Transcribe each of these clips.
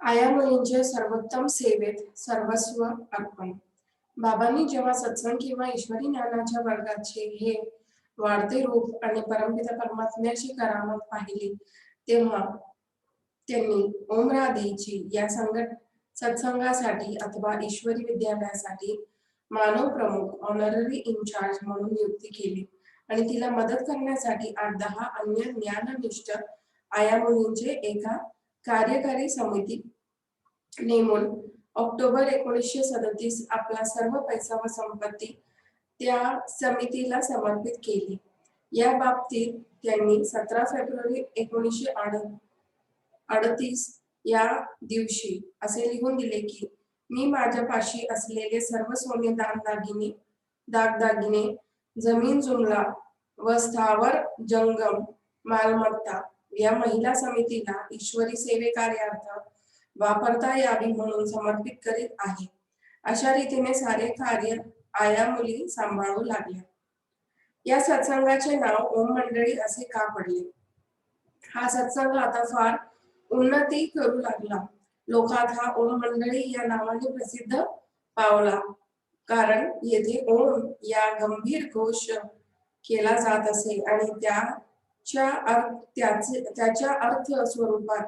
आया मुलींचे सर्वोत्तम सेवेत सर्वस्व अर्पण. बाबांनी जेव्हा सत्संग किंवा ईश्वरी ज्ञानाच्या वर्गाचे हे वाढते रूप आणि परमपिता परमात्म्याची करामत पाहिली तेव्हा त्यांनी ओम राधेची या संघट सत्संगासाठी अथवा ईश्वरी विद्यालयासाठी मानव प्रमुख ऑनररी इन्चार्ज म्हणून नियुक्ती केली आणि तिला मदत करण्यासाठी आठ दहा अन्य ज्ञाननिष्ठ आया मुलींचे एका कार्यकारी समिती नेमून ऑक्टोबर एकोणीसशे सदतीस आपला सर्व पैसा व संपत्ती त्या समितीला समर्पित केली. या बाबतीत त्यांनी सतरा फेब्रुवारी एकोणीसशे अडतीस या दिवशी असे लिहून दिले की मी माझ्यापाशी असलेले सर्व सोने दागदागिने दागदागिने जमीन जुमला व स्थावर जंगम मालमत्ता या महिला समितीला ईश्वरी सेवे कार्यार्थ वापरता यावी म्हणून समर्पित करीत आहे. अशा रीतीने सारे कार्य आया मुली सांभाळू लागल्या. या सत्संगाचे नाव ओम मंडळी असे का पडले? हा सत्संग आता फार उन्नती करू लागला. लोकात हा ओम मंडळी या नावाने प्रसिद्ध पावला. कारण येथे ओम या गंभीर घोष केला जात असे आणि त्याच्या अर्थ त्याचे त्याच्या अर्थ स्वरूपात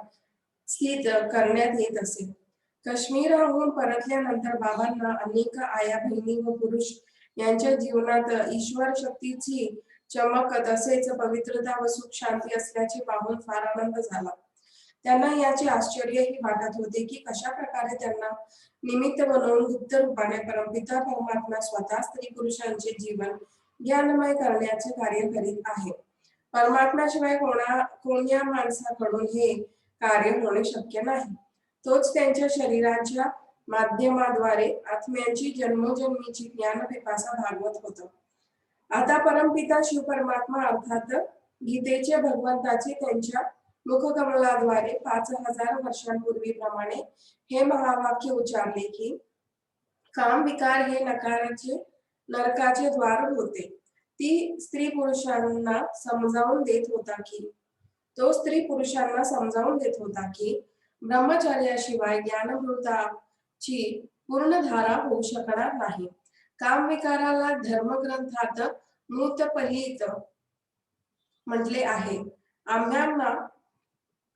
स्थित करण्यात येत असे. काश्मीरहून परतल्यानंतर बाबांना अनेक आया बहिणी व पुरुष यांच्या जीवनात ईश्वर शक्तीची चमक तसेच पवित्रता व सुख शांती असल्याचे पाहून फार आनंद झाला. त्यांना याचे आश्चर्यही वाटत होते की कशा प्रकारे त्यांना निमित्त बनवून गुप्त रूपाने परमपिता परमात्मा स्वतः स्त्री पुरुषांचे जीवन ज्ञानमय करण्याचे कार्य करीत आहे. परमात्मा शिवाय कोणा कोण्या माणसाकडून हे कार्य होणे शक्य नाही. तोच त्यांच्या शरीराच्या माध्यमाद्वारे आत्म्यांची जन्मोजन्मीची ज्ञान पिपासा भागवत होत. आता परमपिता शिव परमात्मा अर्थात गीतेचे भगवंताचे त्यांच्या मुखकमलाद्वारे पाच हजार वर्षांपूर्वीप्रमाणे हे महावाक्य उच्चारले की काम विकार हे नकाराचे नरकाचे द्वार होते. ती स्त्री पुरुषांना समजावून देत होता की तो स्त्री पुरुषांना समजावून देत होता की ब्रह्मचर्याशिवाय ज्ञानमृताची पूर्ण धारा होऊ शकणार नाही. काम विकाराला धर्मग्रंथात मूतपलित म्हटले आहे. आम्यांना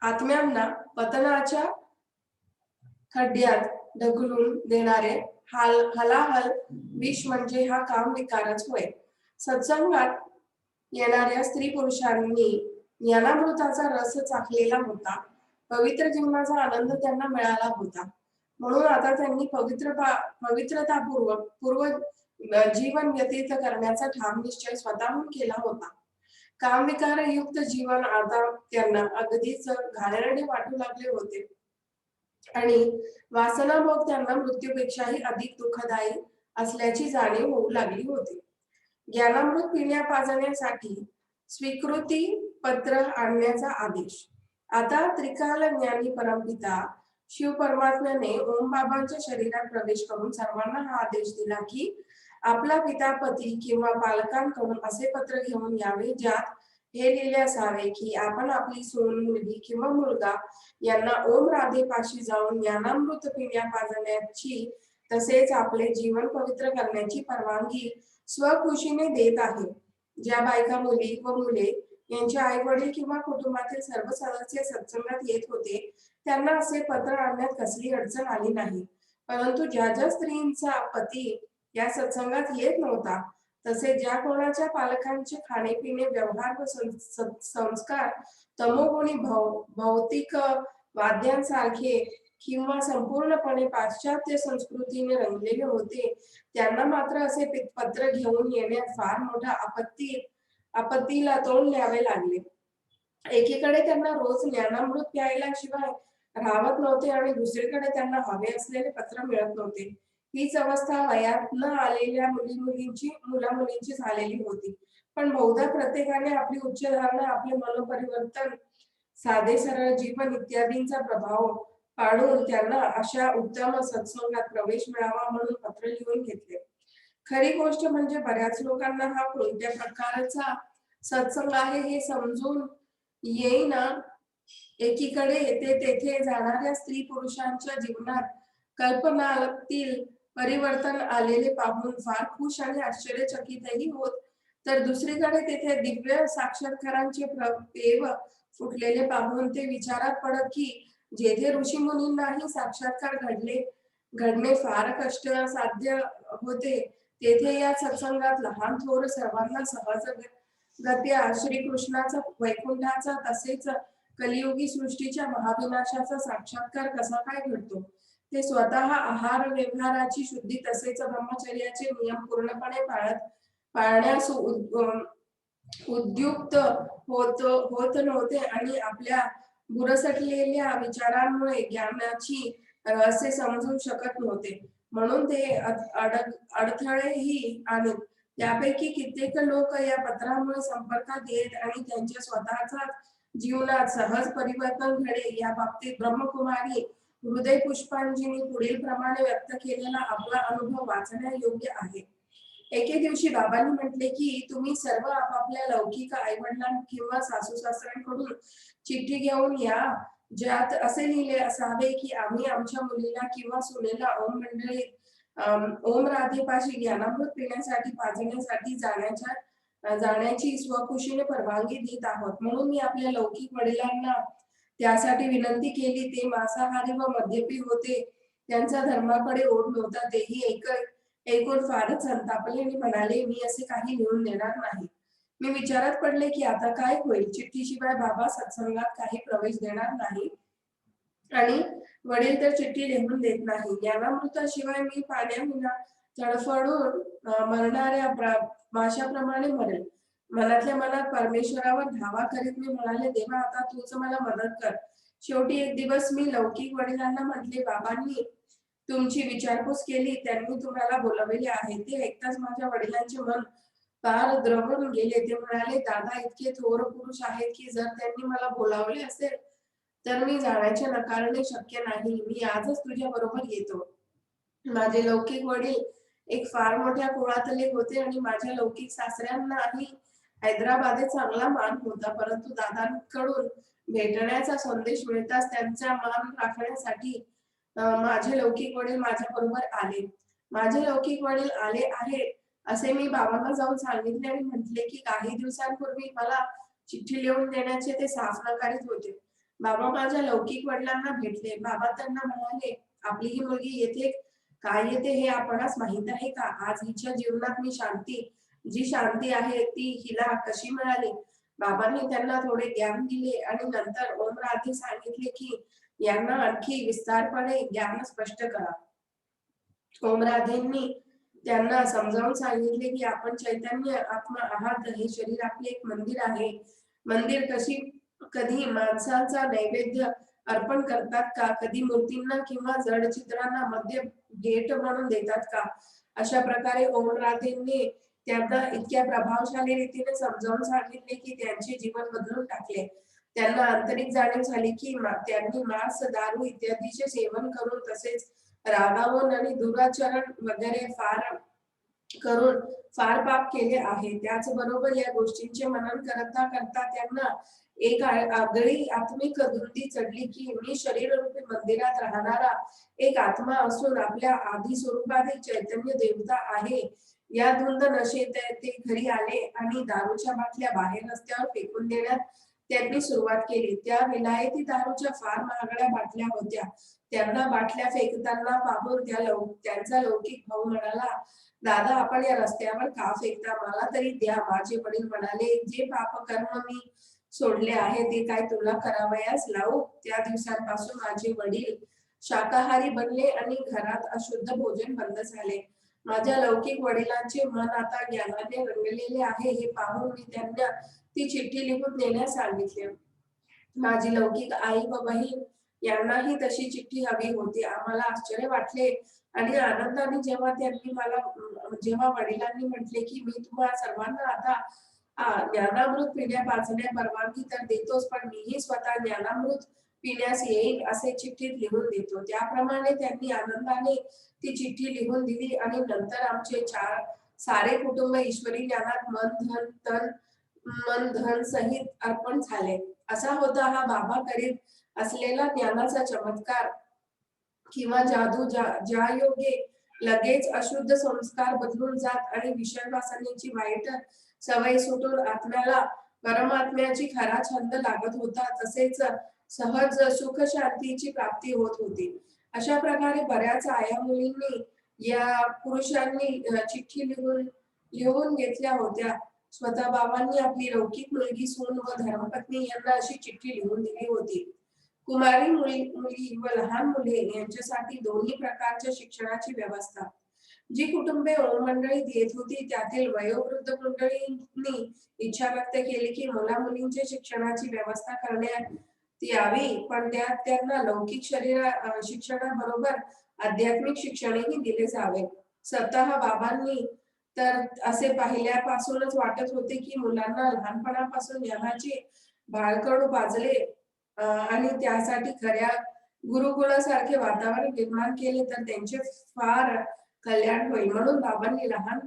आत्म्यांना पतनाच्या खड्ड्यात ढकलून देणारे हाल हलाहल विष म्हणजे हा काम विकारच होय. सत्संगात येणाऱ्या स्त्री पुरुषांनी ज्ञानामृताचा रस चाखलेला होता. पवित्र जीवनाचा आनंद त्यांना मिळाला होता. म्हणून आता त्यांनी पवित्र पवित्रतापूर्वक पूर्व जीवन व्यतीत करण्याचा ठाम निश्चय स्वतःहून केला होता. कामविकारयुक्त जीवन आता त्यांना अगदीच घाणेरडे वाटू लागले होते. आणि वासना भोग त्यांना मृत्यूपेक्षाही अधिक दुःखदायी असल्याची जाणीव होऊ लागली होती. ज्ञानामृत पिण्या पाजण्यासाठी स्वीकृती पत्र आणण्याचा आदेश. आता त्रिकाल ज्ञानी परमपिता शिव परमात्म्याने ओम बाबांच्या शरीरात प्रवेश करून सर्वांना हा आदेश दिला की आपला पिता पती किंवा पालकांकडून असे पत्र घेऊन यावे ज्यात हे लिहिले असावे की आपण आपली सून मुलगी किंवा मुलगा यांना ओम राधेपाशी जाऊन ज्ञानामृत पिण्या पाजण्याची तसेच आपले जीवन पवित्र करण्याची परवानगी स्वखुशीने देत आहे. ज्या बायका मुली व मुले यांचे आई वडील किंवा कुटुंबातील सर्व सदस्य सत्संगात येत होते त्यांना असे पत्र आणण्यात कसली अडचण आली नाही. परंतु ज्या ज्या स्त्रीचा पती या सत्संगात येत नव्हता तसे ज्या कोणाच्या पालकांचे खाणेपिणे व्यवहार व संस्कार तमोगुणी भौतिक वाद्यांसारखे किंवा संपूर्णपणे पाश्चात्य संस्कृतीने रंगलेले होते त्यांना मात्र असे पत्र घेऊन येण्यात फार मोठा आपत्ती आपत्तीला तोंड द्यावे लागले. एकीकडे त्यांना रोज ज्ञानामृत प्यायला शिवाय राहत नव्हते आणि दुसरीकडे त्यांना हवे असलेले पत्र मिळत नव्हते. हीच अवस्था वयात न आलेल्या मुली मुलींची मुला मुलींची झालेली होती. पण बहुधा प्रत्येकाने आपली उच्च धारणा आपले मनोपरिवर्तन साधे सरळ जीवन इत्यादींचा प्रभाव पाडून त्यांना अशा उत्तम सत्संगात प्रवेश मिळावा म्हणून पत्र लिहून घेतले. खरी गोष्ट म्हणजे बऱ्याच लोकांना हा कोणत्या प्रकारचा सत्संग आहे हे समजून येईना. एकीकडे येथे तेथे जाणाऱ्या स्त्री पुरुषांच्या जीवनात कल्पनातील परिवर्तन आलेले पाहून फार खुश आणि आश्चर्यचकितही होत. तर दुसरीकडे तेथे दिव्य साक्षात्कारांचे प्रवेव फुटलेले पाहून ते विचारात पडत की जेथे ऋषी मुनींनाही साक्षात्कार घडले घडणे फार कष्ट साध्य होते. तेथे या सत्संगात लहान थोर सर्वांना सहज गत्या श्रीकृष्णाचा वैकुंठाचा तसेच कलियुगी सृष्टीच्या महाविनाशाचा साक्षात्कार कसा काय घडतो? ते स्वतः आहार व्यवहाराची शुद्धी तसेच ब्रह्मचर्याचे नियम पूर्णपणे पाळत पाळण्यास उद्युक्त होत होत नव्हते आणि आपल्या बुरसटलेल्या विचारांमुळे ज्ञानाची असे समजू शकत नव्हते. म्हणून ते अडथळेही आणत त्यापैकी कित्येक लोक या पत्रामुळे संपर्कात येत आणि त्यांच्या स्वतःचा जीवनात सहज परिवर्तन घडे या बाबतीत ब्रह्मकुमारी हृदय पुष्पांजीनी पुढील प्रमाणे व्यक्त केलेला आपला अनुभव वाचण्या योग्य आहे. एके दिवशी बाबांनी म्हटले की तुम्ही सर्व आपापल्या लौकिक आईवडिलां किंवा सासू सासऱ्यांकडून चिठ्ठी घेऊन या. ज्यात असे लिहिले असावे की आम्ही आमच्या मुलीला किंवा सुनेला ओम मंडळी ओम राधेपाशी ज्ञानामृत पिण्यासाठी पाजण्यासाठी जाण्याच्या जाण्याची स्वखुशीने परवानगी देत आहोत. म्हणून मी आपल्या लौकिक वडिलांना त्यासाठी विनंती केली ते मांसाहारी व मद्यपी होते. त्यांचा धर्माकडे ओढ नव्हता. तेही एक एकूण फारच संतापले आणि म्हणाले मी असे काही लिहून देणार नाही. मी विचारात पडले की आता काय होईल? चिठ्ठीशिवाय बाबा सत्संगात काही प्रवेश देणार नाही. आणि वडील तर चिठ्ठी लिहून देत नाही. ज्ञानामृताशिवाय मी पाण्याविना तडफडून मरणाऱ्या माशाप्रमाणे मरेल. मनातल्या मनात परमेश्वरावर धावा करीत मी म्हणाले देवा आता तूच मला मदत कर. शेवटी एक दिवस मी लौकिक वडिलांना म्हटले बाबांनी तुमची विचारपूस केली त्यांनी तुम्हाला बोलवले आहे. ते ऐकताच माझ्या वडिलांचे मन फार द्रवून गेले ते म्हणाले दादा इतके थोर पुरुष आहेत की जर त्यांनी मला बोलावले असेल तर मी जाण्याचे नकारणे शक्य नाही. मी आजच तुझ्या बरोबर येतो. माझे लौकिक वडील एक फार मोठ्या कुळातले होते आणि माझ्या लौकिक सासऱ्यांनाही हैदराबादेत चांगला मान होता. परंतु दादांकडून भेटण्याचा संदेश मिळताच त्यांचा मान राखण्यासाठी माझे लौकिक वडील माझ्या बरोबर आले. माझे लौकिक वडील आले आहे असे मी बाबांना जाऊन सांगितले आणि म्हटले की काही दिवसांपूर्वी मला चिठ्ठी लिहून देण्याचे ते साफ नकारित होते. बाबा माझ्या लौकिक वडिलांना भेटले. बाबा त्यांना म्हणाले आपली ही मुलगी येथे काय येते हे आपणास माहीत आहे का? आज हिच्या जीवनात मी शांती जी शांती आहे ती हिला कशी मिळाली? बाबांनी त्यांना थोडे ज्ञान दिले आणि नंतर ओम राधे सांगितले की यांना आणखी विस्तारपणे ज्ञान स्पष्ट करा. ओम राधेंनी त्यांना समजावून सांगितले की आपण चैतन्य आत्मा आहात हे शरीर आपले एक मंदिर आहे. मंदिर कशी कधी माणसाचा नैवेद्य अर्पण करतात का? कधी मूर्तींना किंवा जड चित्रांना मध्य भेट म्हणून देतात का? अशा प्रकारे ओमराधेंनी त्यांना इतक्या प्रभावशाली रीतीने समजावून सांगितले की त्यांचे जीवन बदलून टाकले. त्यांना आंतरिक जाणीव झाली की त्यांनी मांस दारू इत्यादीचे सेवन करून तसेच रागावून आणि दुराचरण वगैरे फार करून फार पाप केले आहे. त्याचबरोबर या गोष्टींचे मनन करता करता त्यांना एक आगळी आत्मिक धुंदी चढली की मी शरीर रूपी मंदिरात राहणारा एक आत्मा असून आपल्या आधी स्वरूपात एक चैतन्य देवता आहे. या धुंद नशेत ते घरी आले आणि दारूच्या बाटल्या बाहेर रस्त्यावर फेकून देण्यात त्यांनी सुरुवात केली. त्या विलायती दारूच्या फार महागड्या बाटल्या होत्या. त्यांना बाटल्या फेकताना पाहून त्या लौ त्यांचा लौकिक भाऊ म्हणाला दादा आपण या रस्त्यावर का फेकता? मला तरी द्या. माझे वडील म्हणाले जे पाप कर्म मी सोडले आहे ते काय तुला करावयास? लावू. त्या दिवसांपासून माझे वडील शाकाहारी बनले आणि घरात अशुद्ध भोजन बंद झाले. माझ्या लौकिक वडिलांचे मन आता ज्ञानाने रंगलेले आहे हे पाहून मी त्यांना ती चिठ्ठी लिहून देण्यास सांगितले. माझी लौकिक आई व बहीण यांनाही तशी चिठ्ठी हवी होती. आम्हाला आश्चर्य वाटले आणि आनंदाने जेव्हा त्यांनी मला जेव्हा वडिलांनी म्हटले की मी तुम्हाला सर्वांना आता ज्ञानामृत पिण्या वाचण्या परवानगी तर देतोच पण मीही स्वतः ज्ञानामृत पिण्यास येईल असे चिठ्ठीत लिहून देतो. त्याप्रमाणे त्यांनी आनंदाने ती चिठ्ठी लिहून दिली आणि नंतर आमचे चार सारे कुटुंब ईश्वरी ज्ञानात मन धन तन मन धन सहित अर्पण झाले. असा होता हा बाबा करीत असलेला ज्ञानाचा चमत्कार किंवा जादू ज्या जा योगे लगेच अशुद्ध संस्कार बदलून जात आणि विषय वासनेची वाईट सवय सुटून आत्म्याला परमात्म्याची खरा छंद लागत होता तसेच सहज सुख शांतीची प्राप्ती होत होती. अशा प्रकारे बऱ्याच आया मुलींनी या पुरुषांनी चिठ्ठी लिहून लिहून घेतल्या होत्या. स्वतः बाबांनी आपली लौकिक मुलगी सून व धर्मपत्नी यांना अशी चिठ्ठी लिहून दिली होती. कुमारी मुली मुली व लहान मुले यांच्यासाठी दोन्ही प्रकारच्या शिक्षणाची व्यवस्था. जी कुटुंबे ओम मंडळीत येत होती त्यातील वयोवृद्ध मंडळींनी इच्छा व्यक्त केली की मुला मुलींच्या शिक्षणाची व्यवस्था करण्यात यावी पण त्यात त्यांना लौकिक शरीरा शिक्षणाबरोबर आध्यात्मिक शिक्षणही दिले जावे. स्वतः बाबांनी तर असे पाहिल्यापासूनच वाटत होते की मुलांना लहानपणापासून यमाचे बाळकडू पाजले आणि त्यासाठी खऱ्या गुरुकुलासारखे वातावरण निर्माण केले तर त्यांचे फार कल्याण होईल. म्हणून बाबांनी लहान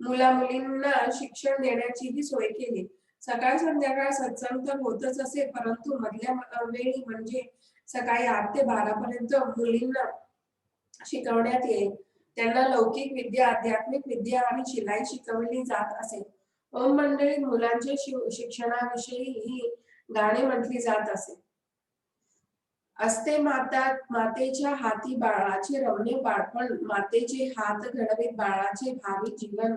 मुला मुलींना शिक्षण देण्याचीही सोय केली. सकाळ संध्याकाळ सत्संग तर होतच असे परंतु मधल्या वेळी म्हणजे सकाळी आठ ते बारा पर्यंत मुलींना शिकवण्यात येईल. त्यांना लौकिक विद्या आध्यात्मिक विद्या आणि शिलाई शिकवली जात असे. ओम मंडळीत मुलांच्या शिक्षणाविषयी ही गाणी म्हटली जात असे. असते माता मातेच्या हाती बाळाचे रमणे बाळपण मातेचे हात घडवीत बाळाचे भावी जीवन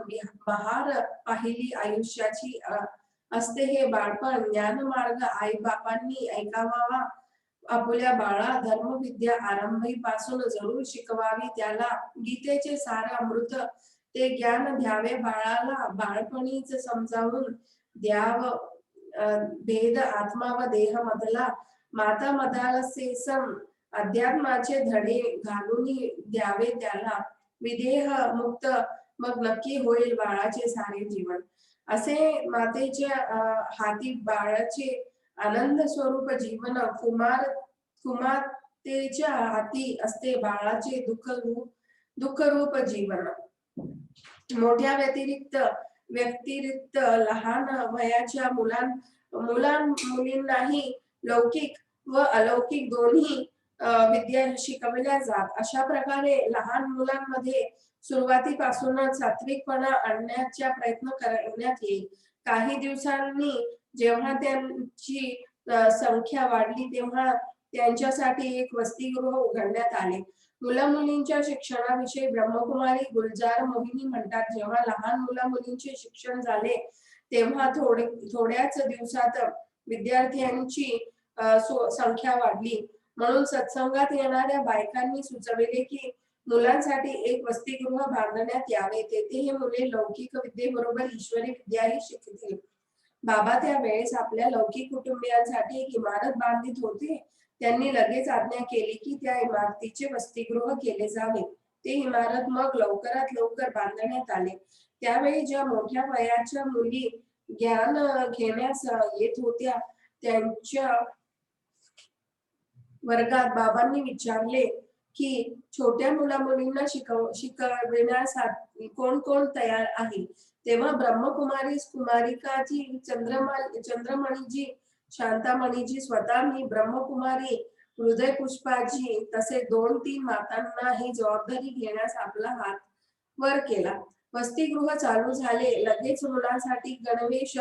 बहार पाहिली आयुष्याची असते हे बाळपण. ज्ञानमार्ग आई बापांनी ऐकावा आपल्या बाळा धर्मविद्या आरंभी पासून जरूर शिकवावी. त्याला गीतेचे सार अमृत ते ज्ञान द्यावे. बाळाला बाळपणीच समजावून द्याव. भेद आत्मा व देह मधला माता मदाला सेसम अध्यात्माचे धडे घालून द्यावे त्याला. विदेह मुक्त मग नक्की होईल बाळाचे सारे जीवन. असे मातेच्या हाती बाळाचे आनंद स्वरूप जीवन कुमार कुमातेच्या हाती असते बाळाचे दुःख रूप दुःख रूप जीवन. मोठ्या व्यतिरिक्त व्यतिरिक्त लहान वयाच्या मुलां मुलां मुलींनाही लौकिक व अलौकिक दोन्ही विद्या शिकवल्या जात. अशा प्रकारे लहान मुलांमध्ये सुरुवातीपासूनच सात्विकपणा आणण्याचा प्रयत्न करण्यात येईल. काही दिवसांनी जेव्हा त्यांची संख्या वाढली तेव्हा त्यांच्यासाठी एक वसतिगृह उघडण्यात आले. मुलं मुलींच्या शिक्षणाविषयी ब्रह्मकुमारी गुलजार मोहिनी म्हणतात जेव्हा लहान मुला मुलींचे शिक्षण झाले तेव्हा थोडे थोड्याच दिवसात विद्यार्थ्यांची संख्या वाढली. म्हणून सत्संगात येणाऱ्या बायकांनी सुचविले की मुलांसाठी एक वसतिगृह बांधण्यात यावे. तेथे हे मुले लौकिक विद्येबरोबर ईश्वरी विद्याही शिकतील. बाबा त्या वेळेस आपल्या लौकिक कुटुंबियांसाठी एक इमारत बांधित होते. त्यांनी लगेच आज्ञा केली की त्या इमारतीचे वसतिगृह केले जावे. ते इमारत मग लवकरात लवकर बांधण्यात आले. त्यावेळी ज्या मोठ्या वयाच्या मुली ज्ञान घेण्यास येत होत्या त्यांच्या वर्गात बाबांनी विचारले की छोट्या मुला मुलींना शिकव शिकविण्यासाठी कोण कोण तयार आहे? तेव्हा ब्रह्मकुमारी कुमारिकाजी चंद्रमाल चंद्रमणीजी शांतामणीजी स्वतः मी ब्रह्मकुमारी हृदय पुष्पाजी तसे दोन तीन मातांना ही जबाबदारी घेण्यास आपला हात वर केला. वसतिगृह चालू झाले. लगेच मुलांसाठी गणवेश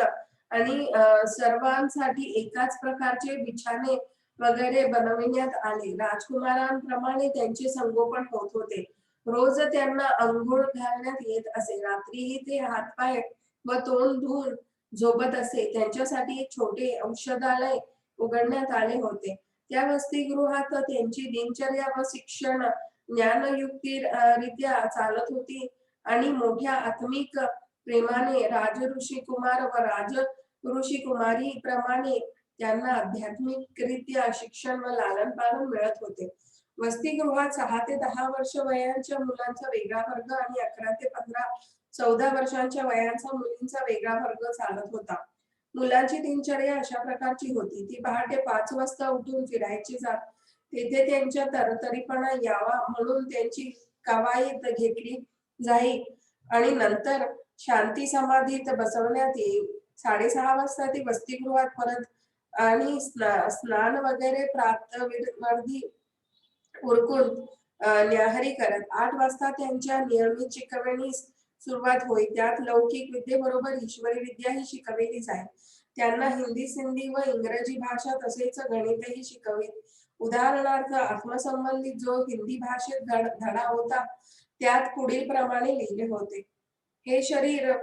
आणि सर्वांसाठी एकाच प्रकारचे बिछाने वगैरे बनविण्यात आले. राजकुमारांप्रमाणे त्यांचे संगोपन होत होते. रोज त्यांना अंघोळ घालण्यात येत असे. रात्रीही ते हातपाय व तोंड धुवून झोपत असे. त्यांच्यासाठी छोटे औषधालय उघडण्यात आले होते. त्या वसतिगृहात त्यांची दिनचर्या व शिक्षण ज्ञानयुक्ती रित्या चालत होती आणि मोठ्या आत्मिक प्रेमाने राज ऋषी कुमार व राज ऋषी कुमारी प्रमाणे त्यांना आध्यात्मिकरित्या शिक्षण व लालन पालन मिळत होते. वसतिगृहात सहा ते दहा वर्ष वयांच्या मुलांचा वेगळा वर्ग आणि अकरा ते पंधरा चौदा वर्षांच्या वयांचा मुलींचा वेगळा वर्ग चालत होता. मुलांची दिनचर्या अशा प्रकारची होती. ती पहाटे पाच वाजता उठून फिरायची जात. तेथे त्यांच्या तरतरीपणा यावा म्हणून त्यांची कवायत घेतली जाईल आणि नंतर शांती समाधीत बसवण्यात येईल साडेसहा वाजता ती वसतिगृहात परत आणि स्ना- स्नान वगैरे प्रातःवर्धी उरकून न्याहारी करत. आठ वाजता त्यांच्या नियमित शिकवणीस सुरुवात होई. त्यात लौकिक विद्येबरोबर ईश्वरी विद्या ही शिकवली जाय त्यांना हिंदी सिंधी व इंग्रजी भाषा तसेच गणितही शिकवित. उदाहरणार्थ आत्मसंबंधित जो हिंदी भाषेत धडा होता त्यात पुढील प्रमाणे लिहिले होते. हे शरीर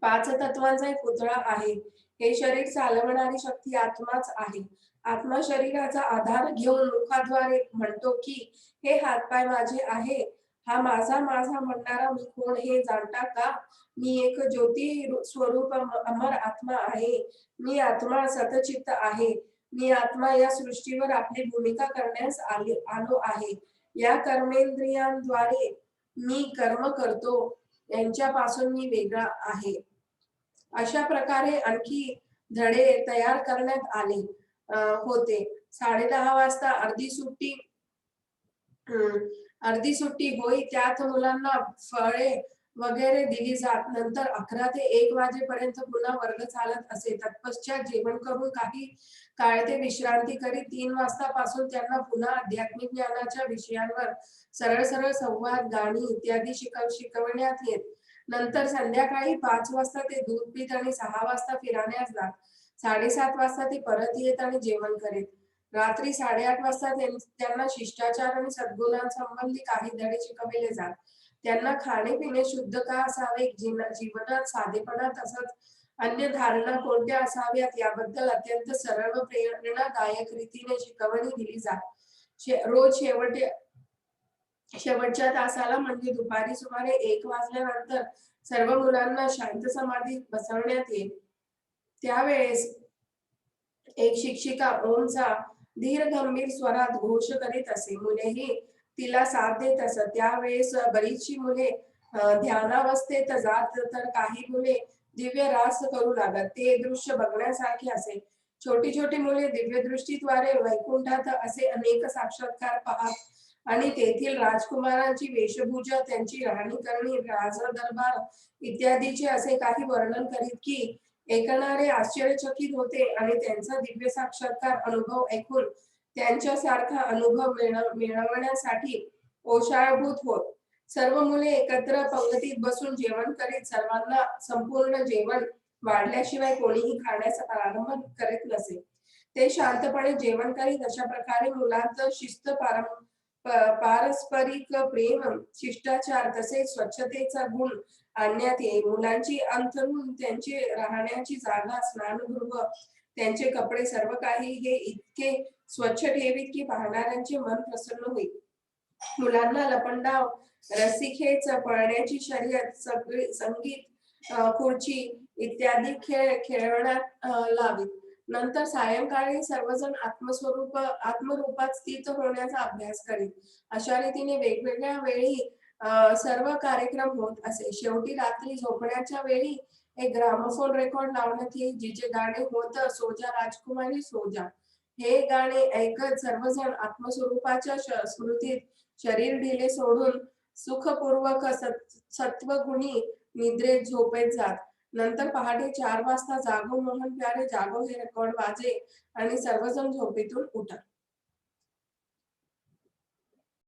पाच तत्वांचा एक पुतळा आहे. हे शरीर चालवणारी शक्ती आत्माच आहे. आत्मा शरीराचा आधार घेऊन मुखाद्वारे म्हणतो की हे हातपाय माझे आहे. हा माझा माझा म्हणणारा मी कोण हे जाणता का? मी एक ज्योती स्वरूप अमर आत्मा आहे. मी आत्मा सतचित्त आहे. मी आत्मा या सृष्टीवर आपली भूमिका करण्यास आले आलो आहे. या कर्मेंद्रियांद्वारे मी कर्म करतो. यांच्यापासून मी वेगळा आहे. अशा प्रकारे आणखी धडे तयार करण्यात आले होते. साडे दहा वाजता अर्धी सुट्टी अर्धी सुट्टी होई त्यात मुलांना फळे वगैरे दिली जात. नंतर अकरा ते एक वाजेपर्यंत पुन्हा वर्ग चालत असे. तत्पश्चात जेवण करून काही काळ ते विश्रांती करी तीन वाजता पासून त्यांना पुन्हा आध्यात्मिक ज्ञानाच्या विषयांवर सरळ सरळ संवाद गाणी इत्यादी शिकव शिकवण्यात येत. नंतर संध्याकाळी पाच वाजता ते दूध पीत आणि सहा वाजता फिराण्यास जात साडेसात वाजता ते परत येत आणि जेवण करीत. रात्री साडेआठ वाजता त्यांना शिष्टाचार आणि सद्गुणांसंबंधी काही धडे शिकवले जात. त्यांना खाणे पिणे शुद्ध का असावे? जीवनात साधेपणा तसंच अन्य धारणा कोणत्या असाव्यात? याबद्दल अत्यंत सरळ व प्रेरणादायक रीतीने शिकवणी दिली जात. शे- रोज शेवटी शेवटच्या तासाला म्हणजे दुपारी सुमारे एक वाजल्यानंतर सर्व मुलांना शांत समाधीत बसवण्यात येईल. त्यावेळेस एक शिक्षिका ओमचा धीर गंभीर स्वरात घोष करीत असे. मुलेही तिला साथ देत असत. त्यावेळेस बरीचशी मुले ध्यानावस्थेत जात तर काही मुले दिव्य रास करू लागत. ते दृश्य बघण्यासारखे असे. छोटी छोटी मुले दिव्य दृष्टीद्वारे वैकुंठात असे अनेक साक्षात्कार पाहत आणि तेथील राजकुमारांची वेशभूषा त्यांची राहणीकरणी दरबार इत्यादीचे असे काही वर्णन करीत की ऐकणारे आश्चर्यचकित होते आणि त्यांचा दिव्य साक्षात्कार अनुभव ऐकून त्यांच्यासारखा अनुभव मिळवण्यासाठी ओशाळभूत होत. सर्व मुले एकत्र पंगतीत बसून जेवण करीत सर्वांना संपूर्ण जेवण वाढल्याशिवाय कोणीही खाण्याचा प्रारंभ करीत नसे. ते शांतपणे जेवण करीत अशा प्रकारे मुलांत शिस्त पारं पारस्परिक प्रेम शिष्टाचार तसेच स्वच्छतेचा गुण आणण्यात येईल. मुलांची अंथरून त्यांची राहण्याची जागा स्नानगृह त्यांचे कपडे सर्व काही हे इतके स्वच्छ ठेवीत की पाहणाऱ्यांचे मन प्रसन्न होईल. मुलांना लपंडाव रस्सीखेच पळण्याची शर्यत सगळी संगीत खुर्ची इत्यादी खेळ खेळवण्यात अं, लावीत. नंतर सायंकाळी सर्वजण आत्मस्वरूप आत्मरूपात स्थित होण्याचा अभ्यास करीत. अशा रीतीने वेगवेगळ्या वेळी सर्व कार्यक्रम होत असे. शेवटी रात्री झोपण्याच्या वेळी एक ग्रामोफोन रेकॉर्ड लावण्यात येईल जिचे गाणे होत सोजा राजकुमारी सोजा. हे गाणे ऐकत सर्वजण आत्मस्वरूपाच्या स्मृतीत शरीर ढिले सोडून सुखपूर्वक सत्वगुणी निद्रेत झोपेत जात. नंतर पहाटे चार वाजता जागो मोहन प्यारे जागो हे रेकॉर्ड वाजे आणि सर्वजण झोपेतून उठा